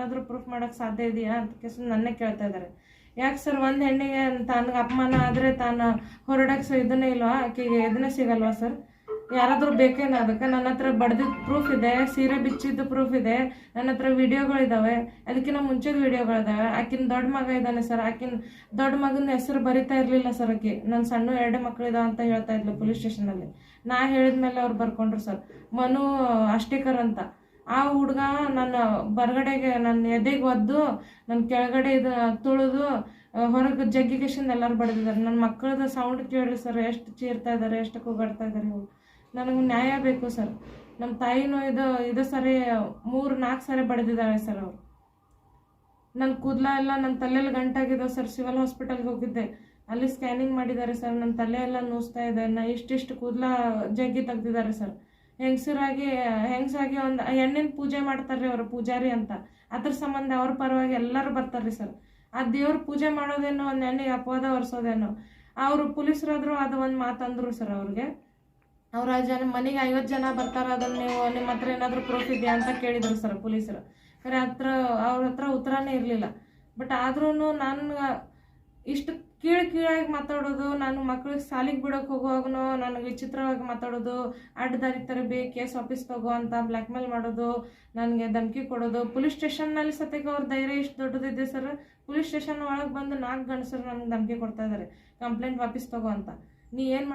ಏನಾದರೂ ಪ್ರೂಫ್ ಮಾಡೋಕ್ಕೆ ಸಾಧ್ಯ ಇದೆಯಾ ಅಂತ ಕೇಸು ನನ್ನೇ ಕೇಳ್ತಾ ಇದ್ದಾರೆ ಯಾಕೆ ಸರ್ ಒಂದು ಹೆಣ್ಣಿಗೆ ತನಗೆ ಅಪಮಾನ ಆದರೆ ತಾನು ಹೊರಡಕ್ಕೆ ಸೊ ಇದನ್ನೇ ಇಲ್ವಾ? ಆಕೆಗೆ ಇದನ್ನೇ ಸಿಗಲ್ವಾ ಸರ್ ಯಾರಾದರೂ ಬೇಕೇನ ಅದಕ್ಕೆ ನನ್ನ ಹತ್ರ ಬಡ್ದಿದ್ದು ಪ್ರೂಫ್ ಇದೆ, ಸೀರೆ ಬಿಚ್ಚಿದ್ದು ಪ್ರೂಫ್ ಇದೆ, ನನ್ನ ಹತ್ರ ವೀಡಿಯೋಗಳಿದ್ದಾವೆ ಅದಕ್ಕಿಂತ ಮುಂಚೆದ ವೀಡಿಯೋಗಳಿದ್ದಾವೆ ಆಕಿನ ದೊಡ್ಡ ಮಗ ಇದ್ದಾನೆ ಸರ್ ಆಕಿನ ದೊಡ್ಡ ಮಗನ ಹೆಸರು ಬರಿತಾ ಇರಲಿಲ್ಲ ಸರ್ ಆಕಿ. ನನ್ನ ಸಣ್ಣ ಎರಡು ಮಕ್ಕಳಿದಾವ ಅಂತ ಹೇಳ್ತಾ ಇದ್ಲು ಪೊಲೀಸ್ ಸ್ಟೇಷನಲ್ಲಿ ನಾ ಹೇಳಿದ್ಮೇಲೆ ಅವ್ರು ಬರ್ಕೊಂಡ್ರು ಸರ್ ಮನು ಅಷ್ಟೇಕರ್ ಅಂತ. ಆ ಹುಡ್ಗ ನನ್ನ ಬರ್ಗಡೆಗೆ ನನ್ನ ಎದೆಗೆ ಒದ್ದು ನನ್ನ ಕೆಳಗಡೆ ಇದು ತುಳಿದು ಹೊರಗೆ ಜಗ್ಗಿಗೇಶನ್ ಎಲ್ಲರೂ ಬಡಿದಿದ್ದಾರೆ. ನನ್ನ ಮಕ್ಕಳದ ಸೌಂಡ್ ಕೇಳಿ ಸರ್ ಎಷ್ಟು ಚೀರ್ತಾ ಇದ್ದಾರೆ ಎಷ್ಟು ಕೂಗಾಡ್ತಾ ಇದ್ದಾರೆ ನನಗೆ ನ್ಯಾಯ ಬೇಕು ಸರ್ ನಮ್ಮ ತಾಯಿನೂ ಇದು ಇದು ಸರಿ, ಮೂರು, ನಾಲ್ಕು ಸರಿ ಬಡಿದಿದ್ದಾರೆ ಸರ್ ಅವರು. ನನ್ನ ಕೂದಲ ಎಲ್ಲ ನನ್ನ ತಲೆಯಲ್ಲಿ ಗಂಟಾಗಿದ್ದಾವೆ ಸರ್ ಸಿವಿಲ್ ಹಾಸ್ಪಿಟಲ್ಗೆ ಹೋಗಿದ್ದೆ. ಅಲ್ಲಿ ಸ್ಕ್ಯಾನಿಂಗ್ ಮಾಡಿದ್ದಾರೆ ಸರ್ ನನ್ನ ತಲೆ ಎಲ್ಲ ನೋಸ್ತಾ ಇದೆ. ನಾ ಇಷ್ಟಿಷ್ಟು ಕೂದಲ ಜಗ್ಗಿ ತೆಗ್ದಿದ್ದಾರೆ ಸರ್ ಹೆಂಗಸರಾಗಿ, ಹೆಂಗಸಾಗಿ ಒಂದು ಹೆಣ್ಣಿನ ಪೂಜೆ ಮಾಡ್ತಾರೆ ಅವರು ಪೂಜಾರಿ ಅಂತ. ಅದ್ರ ಸಂಬಂಧ ಅವ್ರ ಪರವಾಗಿ ಎಲ್ಲರೂ ಬರ್ತಾರೆ ಸರ್. ಆ ದೇವ್ರ ಪೂಜೆ ಮಾಡೋದೇನೋ ಒಂದು ಹೆಣ್ಣಿಗೆ ಅಪವಾದ ಒರೆಸೋದೇನೋ. ಅವರು ಪೊಲೀಸರಾದ್ರು ಅದು ಒಂದು ಮಾತಂದ್ರು ಸರ್ ಅವ್ರಿಗೆ. ಅವ್ರ ಜನ ಮನೆಗೆ ಐವತ್ತು ಜನ ಬರ್ತಾರ ಅದನ್ನ ನೀವು ನಿಮ್ಮ ಹತ್ರ ಏನಾದರೂ ಪ್ರೂಫ್ ಇದೆಯಾ ಅಂತ ಕೇಳಿದ್ರು ಸರ್ ಪೊಲೀಸರು. ಖರೆ ಹತ್ರ ಅವ್ರ ಹತ್ರ ಉತ್ತರನೇ ಇರಲಿಲ್ಲ. ಬಟ್ ಆದ್ರೂ ನಾನು ಇಷ್ಟು ಕೀಳು ಕೀಳಾಗಿ ಮಾತಾಡೋದು, ನಾನು ಮಕ್ಳಿಗೆ ಸಾಲಿಗೆ ಬಿಡೋಕೆ ಹೋಗುವಾಗೂ ನನಗೆ ವಿಚಿತ್ರವಾಗಿ ಮಾತಾಡೋದು ಅಡ್ಡದಾರಿ ಬೇ ಕೇಸ್ ಆಫೀಸ್ ತಗೋ ಅಂತ ಬ್ಲ್ಯಾಕ್ ಮೇಲ್ ಮಾಡೋದು, ನನಗೆ ಧಮಕಿ ಕೊಡೋದು. ಪೊಲೀಸ್ ಸ್ಟೇಷನ್ನಲ್ಲಿ ಸತ್ಯಕ್ಕೆ ಅವ್ರ ಧೈರ್ಯ ಇಷ್ಟು ದೊಡ್ಡದಿದೆ ಸರ್. ಪೊಲೀಸ್ ಸ್ಟೇಷನ್ ಒಳಗೆ ಬಂದು ನಾಲ್ಕು ಗಂಡಸರು ನನಗೆ ಧಮಕಿ ಕೊಡ್ತಾ ಇದ್ದಾರೆ ಕಂಪ್ಲೇಂಟ್ ವಾಪಸ್ ತಗೋ ಅಂತ. ನೀ ಏನು